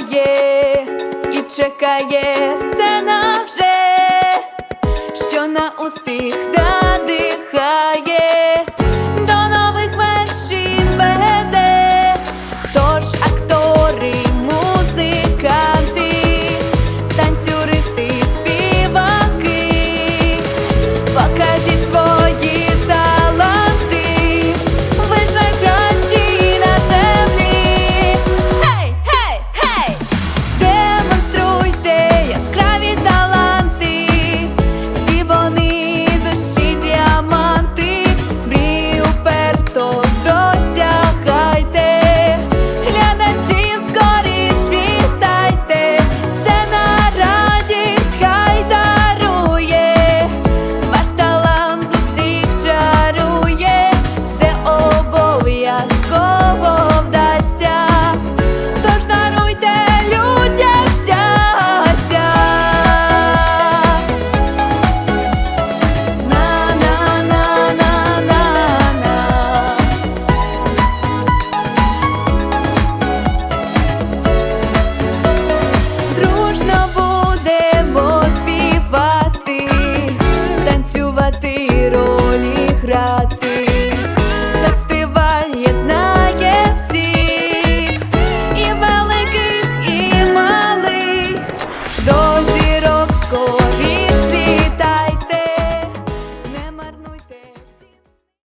знає і чекає сцена вже, що на успіх.